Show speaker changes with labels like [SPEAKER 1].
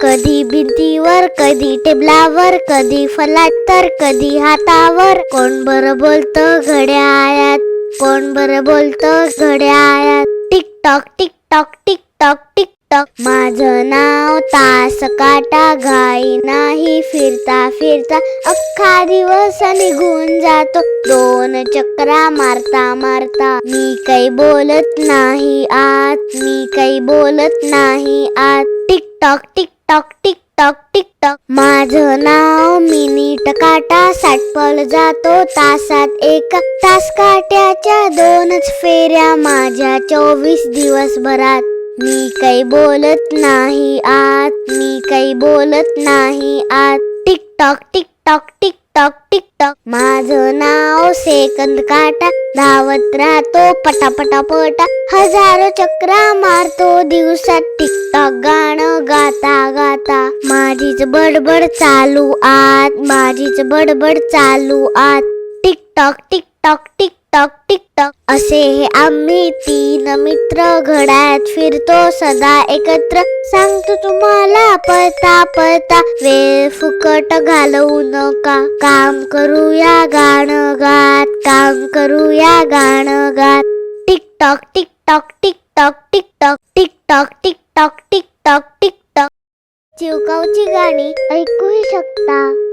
[SPEAKER 1] कधी भिंतीवर कधी टेबलावर कधी फलाट तर कधी हातावर. कोण बरं बोलतं घड्याळात कोण बरं बोलतं घड्याळ्यात tick tock tick tock tick tock tick tock माझं नाव तास काटा घाई नाही फिरता फिरता अख्खा दिवस निघून जातो. दोन चक्रा मारता मारता मी काही बोलत नाही आत. मी काही बोलत नाही आत. Tick tock tick tock tick tock tick tock. माझं नाव मिनिट काटा साठपल जातो तासात एक. तास काट्याच्या दोनच फेऱ्या माझ्या चोवीस दिवसभरात. मी काही बोलत नाही आत मी काही बोलत नाही आत. Tick tock tick tock tick tock tick tock. माझं नाव सेकंद काटा धावत राहतो पटापटा पटा हजारो चक्रा मारतो. दिवसात टिकटॉक गाणं गाता गाता माझीच बडबड चालू आत माझीच बडबड चालू आत. टिक टॉक टिक टॉक असे. आम्ही तीन मित्र घड्यात फिरतो सदा एकत्र. सांगतो तुम्हाला पळता पळता वेळ फुकट घालवू नका. काम करूया गाणं गात काम करूया गाणं गात. Tick tock tick tock tick tock tick tock tick tock tick tock tick tock tick tock. चिवकावची गाणी ऐकूही शकता.